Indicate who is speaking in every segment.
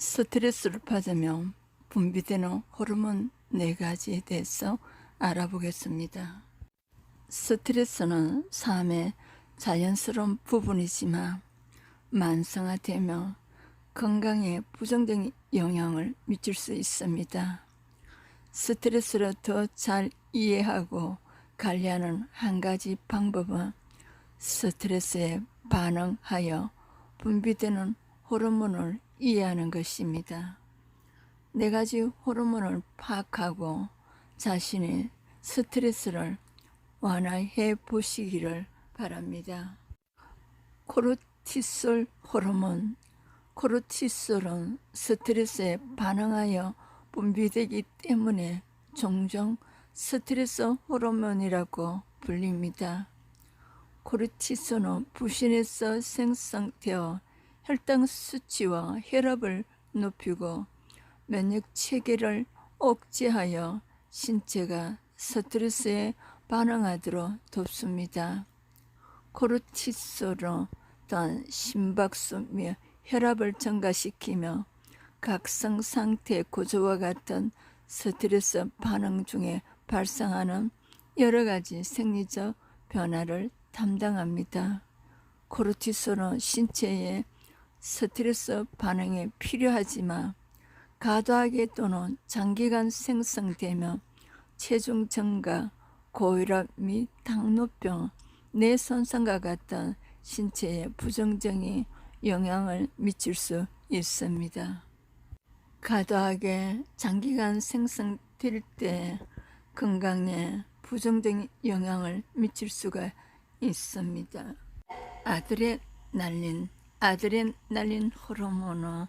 Speaker 1: 스트레스를 받으면 분비되는 호르몬 네 가지에 대해서 알아보겠습니다. 스트레스는 삶의 자연스러운 부분이지만 만성화되면 건강에 부정적인 영향을 미칠 수 있습니다. 스트레스를 더 잘 이해하고 관리하는 한 가지 방법은 스트레스에 반응하여 분비되는 호르몬을 이해하는 것입니다. 네 가지 호르몬을 파악하고 자신의 스트레스를 완화해 보시기를 바랍니다. 코르티솔 호르몬 코르티솔은 스트레스에 반응하여 분비되기 때문에 종종 스트레스 호르몬이라고 불립니다. 코르티솔은 부신에서 생성되어 혈당 수치와 혈압을 높이고 면역 체계를 억제하여 신체가 스트레스에 반응하도록 돕습니다. 코르티솔은 또한 심박수 및 혈압을 증가시키며 각성 상태 고조와 같은 스트레스 반응 중에 발생하는 여러 가지 생리적 변화를 담당합니다. 코르티솔은 신체의 스트레스 반응에 필요하지만 과도하게 또는 장기간 생성되면 체중 증가, 고혈압 및 당뇨병, 뇌 손상과 같은 신체에 부정적인 영향을 미칠 수 있습니다. 과도하게 장기간 생성될 때 건강에 부정적인 영향을 미칠 수가 있습니다. 아드레날린, 아드레날린 호르몬은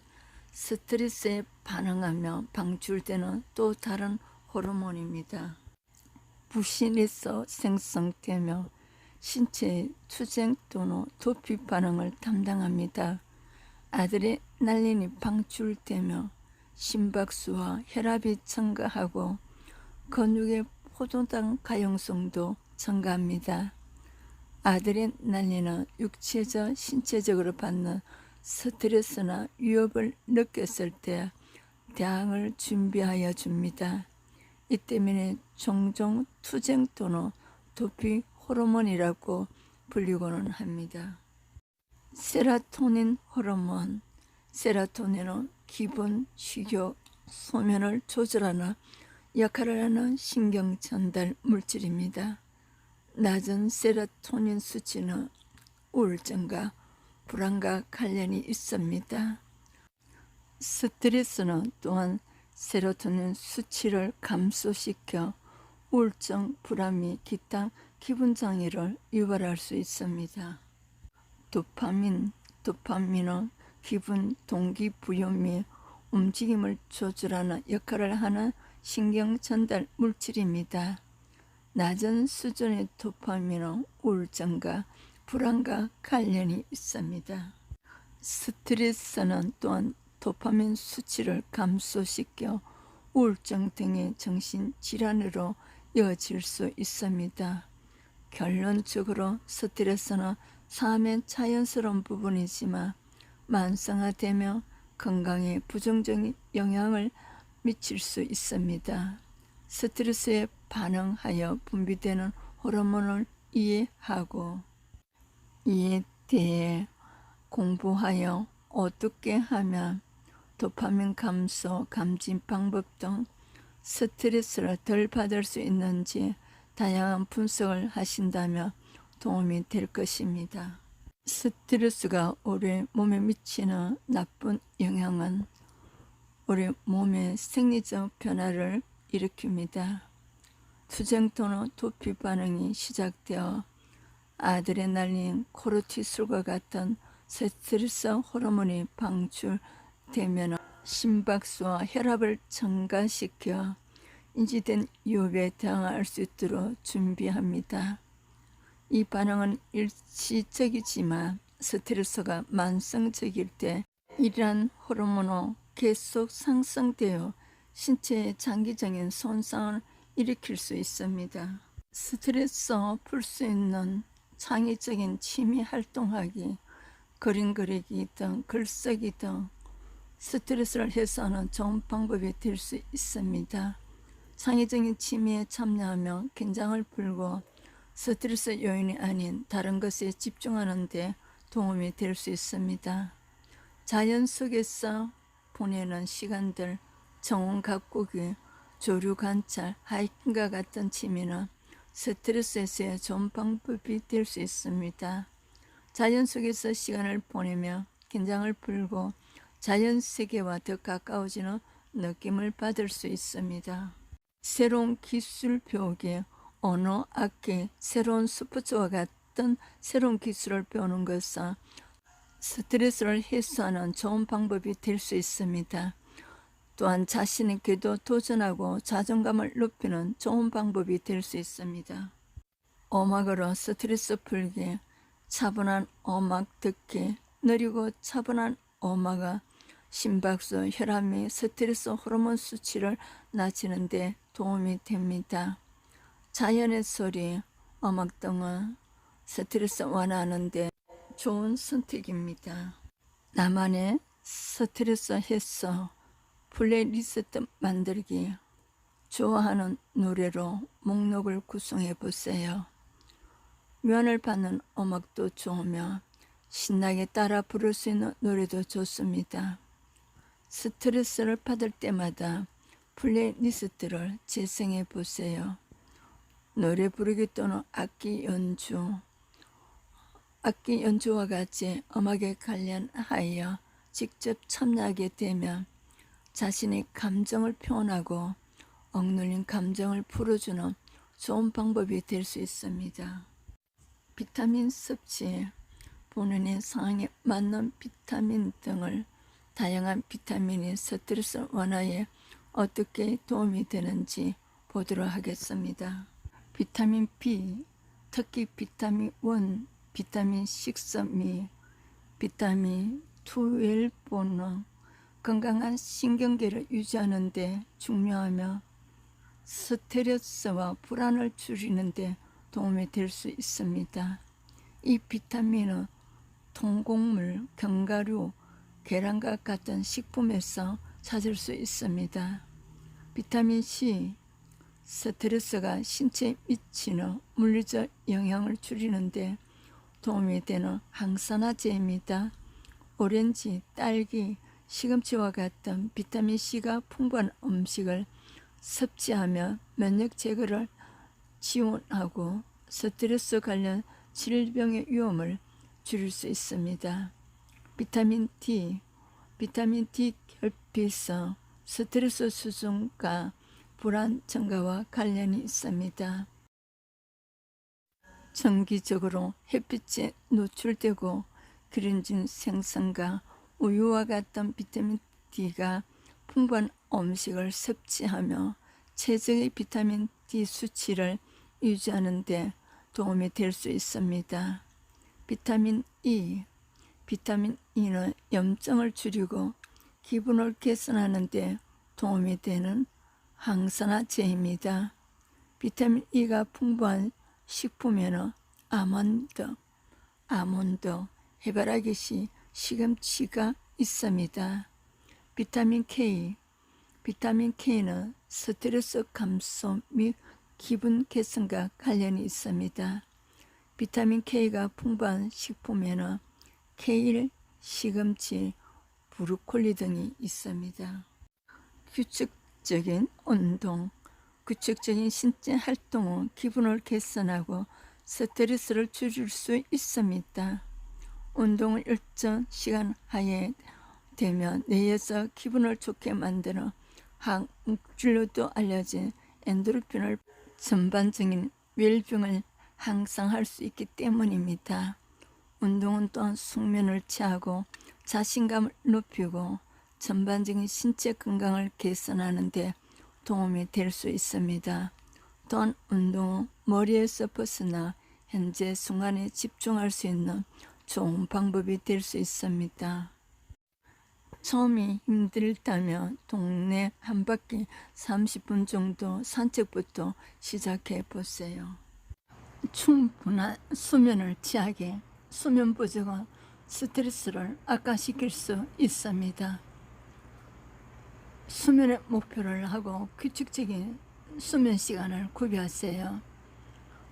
Speaker 1: 스트레스에 반응하며 방출되는 또 다른 호르몬입니다. 부신에서 생성되며 신체의 투쟁 또는 도피 반응을 담당합니다. 아드레날린이 방출되며 심박수와 혈압이 증가하고 근육의 포도당 가용성도 증가합니다. 아드레날린은 육체적, 신체적으로 받는 스트레스나 위협을 느꼈을 때 대항을 준비하여 줍니다. 이 때문에 종종 투쟁 또는 도피 호르몬이라고 불리고는 합니다. 세라토닌 호르몬 세라토닌은 기분, 식욕, 소면을 조절하는 역할을 하는 신경 전달 물질입니다. 낮은 세라토닌 수치는 우울증과 불안과 관련이 있습니다. 스트레스는 또한 세로토닌 수치를 감소시켜 우울증, 불안 및 기타 기분 장애를 유발할 수 있습니다. 도파민, 도파민은 기분, 동기 부여 및 움직임을 조절하는 역할을 하는 신경 전달 물질입니다. 낮은 수준의 도파민은 우울증과 불안과 관련이 있습니다. 스트레스는 또한 도파민 수치를 감소시켜 우울증 등의 정신 질환으로 이어질 수 있습니다. 결론적으로 스트레스는 삶의 자연스러운 부분이지만 만성화되며 건강에 부정적인 영향을 미칠 수 있습니다. 스트레스에 반응하여 분비되는 호르몬을 이해하고 이에 대해 공부하여 어떻게 하면 도파민 감소, 감진 방법 등 스트레스를 덜 받을 수 있는지 다양한 분석을 하신다면 도움이 될 것입니다. 스트레스가 우리 몸에 미치는 나쁜 영향은 우리 몸의 생리적 변화를 일으킵니다. 투쟁 또는 도피 반응이 시작되어 아드레날린, 코르티솔과 같은 스트레스 호르몬이 방출되면 심박수와 혈압을 증가시켜 인지된 유혹에 대항할 수 있도록 준비합니다. 이 반응은 일시적이지만 스트레스가 만성적일 때 이러한 호르몬은 계속 상승되어 신체에 장기적인 손상을 일으킬 수 있습니다. 스트레스 풀 수 있는 창의적인 취미 활동하기, 그림 그리기 등 글쓰기 등 스트레스를 해소하는 좋은 방법이 될 수 있습니다. 창의적인 취미에 참여하며 긴장을 풀고 스트레스 요인이 아닌 다른 것에 집중하는 데 도움이 될 수 있습니다. 자연 속에서 보내는 시간들, 정원 가꾸기, 조류 관찰, 하이킹과 같은 취미는 스트레스 해소에 좋은 방법이 될 수 있습니다. 자연 속에서 시간을 보내며 긴장을 풀고 자연 세계와 더 가까워지는 느낌을 받을 수 있습니다. 새로운 기술 배우기, 언어, 악기, 새로운 스포츠와 같은 새로운 기술을 배우는 것은 스트레스를 해소하는 좋은 방법이 될 수 있습니다. 또한 자신에게도 도전하고 자존감을 높이는 좋은 방법이 될 수 있습니다. 음악으로 스트레스 풀기, 차분한 음악 듣기, 느리고 차분한 음악은 심박수, 혈압 및 스트레스 호르몬 수치를 낮추는 데 도움이 됩니다. 자연의 소리, 음악 등은 스트레스 완화하는 데 좋은 선택입니다. 나만의 스트레스 해소, 플레이리스트 만들기, 좋아하는 노래로 목록을 구성해 보세요. 면을 받는 음악도 좋으며 신나게 따라 부를 수 있는 노래도 좋습니다. 스트레스를 받을 때마다 플레이리스트를 재생해 보세요. 노래 부르기 또는 악기 연주, 악기 연주와 같이 음악에 관련하여 직접 참여하게 되면 자신의 감정을 표현하고 억눌린 감정을 풀어주는 좋은 방법이 될 수 있습니다. 비타민 섭취, 본인의 상황에 맞는 비타민 등을 다양한 비타민이 스트레스 완화에 어떻게 도움이 되는지 보도록 하겠습니다. 비타민 B, 특히 비타민 1, 비타민 6, 미, 비타민 12는 건강한 신경계를 유지하는 데 중요하며 스트레스와 불안을 줄이는 데 도움이 될 수 있습니다. 이 비타민은 통곡물, 견과류, 계란과 같은 식품에서 찾을 수 있습니다. 비타민 C, 스트레스가 신체에 미치는 물리적 영향을 줄이는데 도움이 되는 항산화제입니다. 오렌지, 딸기, 시금치와 같은 비타민 C가 풍부한 음식을 섭취하며 면역 제거를 지원하고 스트레스 관련 질병의 위험을 줄일 수 있습니다. 비타민 D, 비타민 D 결핍성, 스트레스 수준과 불안 증가와 관련이 있습니다. 정기적으로 햇빛에 노출되고 그린진 생선과 우유와 같은 비타민 D가 풍부한 음식을 섭취하며 체적의 비타민 D 수치를 유지하는 데 도움이 될 수 있습니다. 비타민 E, 비타민 E는 염증을 줄이고 기분을 개선하는 데 도움이 되는 항산화제입니다. 비타민 E가 풍부한 식품에는 아몬드, 아몬드, 해바라기씨, 시금치가 있습니다. 비타민 K, 비타민 K는 스트레스 감소 및 기분 개선과 관련이 있습니다. 비타민 K가 풍부한 식품에는 케일, 시금치, 브로콜리 등이 있습니다. 규칙적인 운동, 규칙적인 신체 활동은 기분을 개선하고 스트레스를 줄일 수 있습니다. 운동을 일정 시간 하에 되면 뇌에서 기분을 좋게 만드는 항물질로도 알려진 엔도르핀을 전반적인 웰빙을 향상할 수 있기 때문입니다. 운동은 또한 숙면을 취하고 자신감을 높이고 전반적인 신체 건강을 개선하는 데 도움이 될 수 있습니다. 또한 운동은 머리에서 벗어나 현재 순간에 집중할 수 있는 좋은 방법이 될 수 있습니다. 처음이 힘들다면 동네 한 바퀴 30분 정도 산책부터 시작해 보세요. 충분한 수면을 취하게 수면 부족은 스트레스를 악화시킬 수 있습니다. 수면의 목표를 하고 규칙적인 수면 시간을 구비하세요.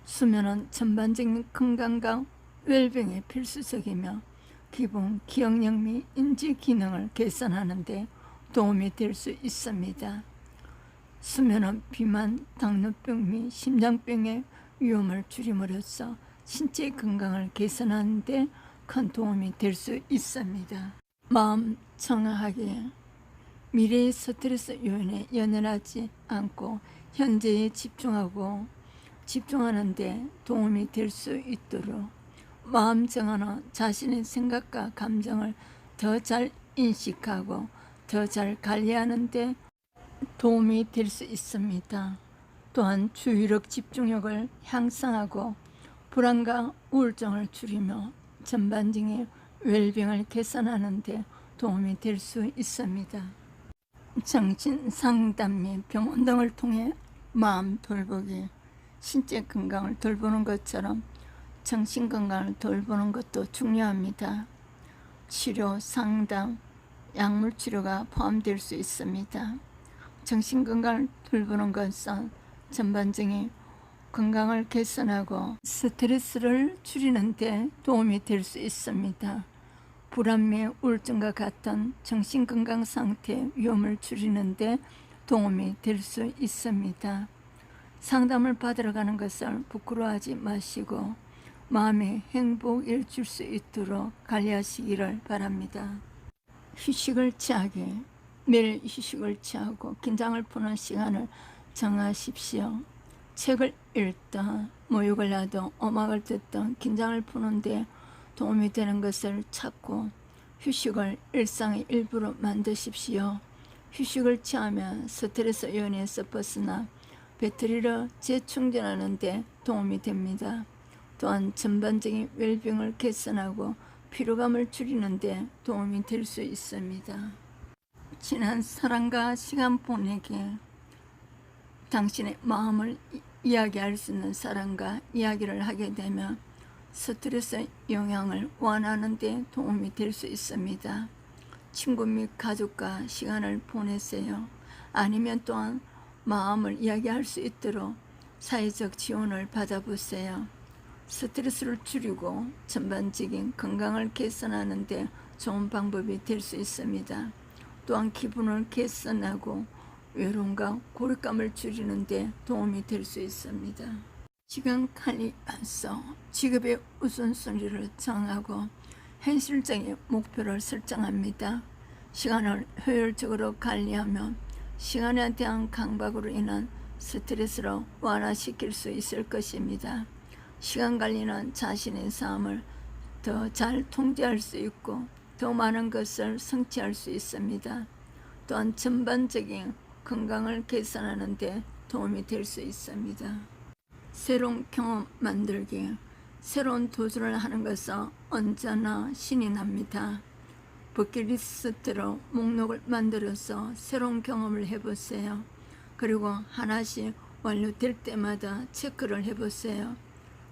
Speaker 1: 수면은 전반적인 건강과 웰빙에 필수적이며 기본 기억력 및 인지 기능을 개선하는 데 도움이 될 수 있습니다. 수면은 비만, 당뇨병 및 심장병의 위험을 줄임으로써 신체 건강을 개선하는 데 큰 도움이 될 수 있습니다. 마음 청하게 미래의 스트레스 요인에 연연하지 않고 현재에 집중하고 집중하는 데 도움이 될 수 있도록 마음 정화는 자신의 생각과 감정을 더 잘 인식하고 더 잘 관리하는 데 도움이 될 수 있습니다. 또한 주의력 집중력을 향상하고 불안과 우울증을 줄이며 전반적인 웰빙을 개선하는 데 도움이 될 수 있습니다. 정신 상담 및 병원 등을 통해 마음 돌보기, 신체 건강을 돌보는 것처럼 정신 건강을 돌보는 것도 중요합니다. 치료, 상담, 약물 치료가 포함될 수 있습니다. 정신 건강을 돌보는 것은 전반적인 건강을 개선하고 스트레스를 줄이는 데 도움이 될 수 있습니다. 불안 및 우울증과 같은 정신건강 상태 위험을 줄이는 데 도움이 될 수 있습니다. 상담을 받으러 가는 것을 부끄러워하지 마시고 마음의 행복을 줄수 있도록 관리하시기를 바랍니다. 휴식을 취하게 매일 휴식을 취하고 긴장을 푸는 시간을 정하십시오. 책을 읽다, 모욕을 하든 음악을 듣든 긴장을 푸는데 도움이 되는 것을 찾고 휴식을 일상의 일부로 만드십시오. 휴식을 취하면 스트레스 요인에서 벗어나 배터리를 재충전하는 데 도움이 됩니다. 또한 전반적인 웰빙을 개선하고 피로감을 줄이는 데 도움이 될 수 있습니다. 지난 사랑과 시간 보내기 당신의 마음을 이- 이야기할 수 있는 사람과 이야기를 하게 되면 스트레스 영향을 완화하는 데 도움이 될 수 있습니다. 친구 및 가족과 시간을 보내세요. 아니면 또한 마음을 이야기할 수 있도록 사회적 지원을 받아보세요. 스트레스를 줄이고 전반적인 건강을 개선하는 데 좋은 방법이 될 수 있습니다. 또한 기분을 개선하고 외로움과 고립감을 줄이는 데 도움이 될 수 있습니다. 시간 관리에서 직업의 우선순위를 정하고 현실적인 목표를 설정합니다. 시간을 효율적으로 관리하면 시간에 대한 강박으로 인한 스트레스를 완화시킬 수 있을 것입니다. 시간 관리는 자신의 삶을 더 잘 통제할 수 있고 더 많은 것을 성취할 수 있습니다. 또한 전반적인 건강을 개선하는 데 도움이 될 수 있습니다. 새로운 경험 만들기, 새로운 도전을 하는 것은 언제나 신이 납니다. 버킷리스트로 목록을 만들어서 새로운 경험을 해보세요. 그리고 하나씩 완료될 때마다 체크를 해보세요.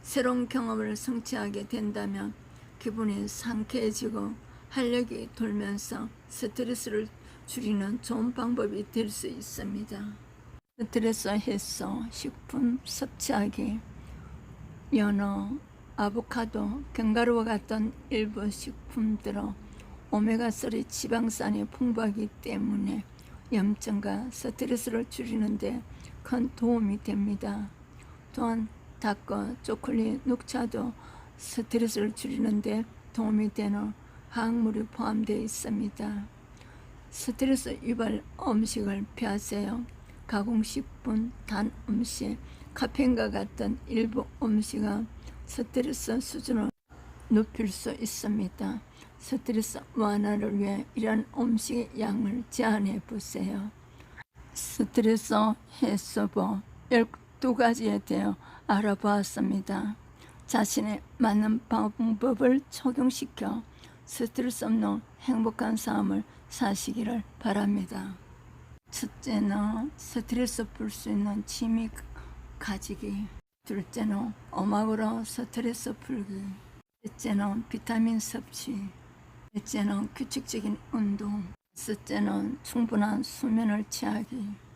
Speaker 1: 새로운 경험을 성취하게 된다면 기분이 상쾌해지고 활력이 돌면서 스트레스를 줄이는 좋은 방법이 될 수 있습니다. 스트레스 해소, 식품 섭취하기, 연어, 아보카도, 견과류와 같은 일부 식품들은 오메가3 지방산이 풍부하기 때문에 염증과 스트레스를 줄이는 데 큰 도움이 됩니다. 또한 닭과 초콜릿, 녹차도 스트레스를 줄이는데 도움이 되는 화학물이 포함되어 있습니다. 스트레스 유발 음식을 피하세요. 가공식품, 단 음식, 카페인과 같은 일부 음식은 스트레스 수준을 높일 수 있습니다. 스트레스 완화를 위해 이런 음식의 양을 제한해 보세요. 스트레스 해소법 12가지에 대해 알아보았습니다. 자신의 맞는 방법을 적용시켜 스트레스 없는 행복한 삶을 사시기를 바랍니다. 첫째는 스트레스 풀 수 있는 취미 가지기. 둘째는 음악으로 스트레스 풀기. 셋째는 비타민 섭취. 넷째는 규칙적인 운동. 셋째는 충분한 수면을 취하기.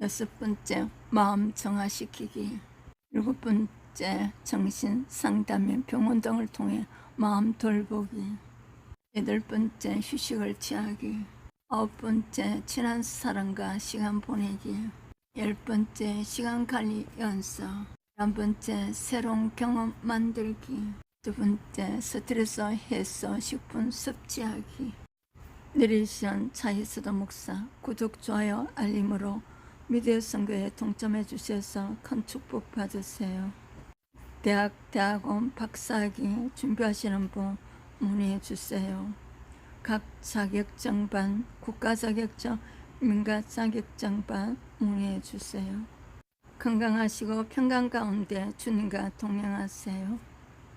Speaker 1: 여섯 번째, 마음 정화시키기. 일곱 번째, 정신 상담, 병원 등을 통해 마음 돌보기. 여덟 번째, 휴식을 취하기. 아홉 번째, 친한 사람과 시간 보내기. 열 번째, 시간 관리 연습. 한 번째, 새로운 경험 만들기. 두 번째, 스트레스 해소 식품 섭취하기. 내리시는 차이스도 목사 구독, 좋아요, 알림으로 미디어 선거에 동참해 주셔서 큰 축복 받으세요. 대학, 대학원 박사학위 준비하시는 분 문의해 주세요. 각 자격증 반, 국가 자격증, 민간 자격증 반 문의해 주세요. 건강하시고 평강 가운데 주님과 동행하세요.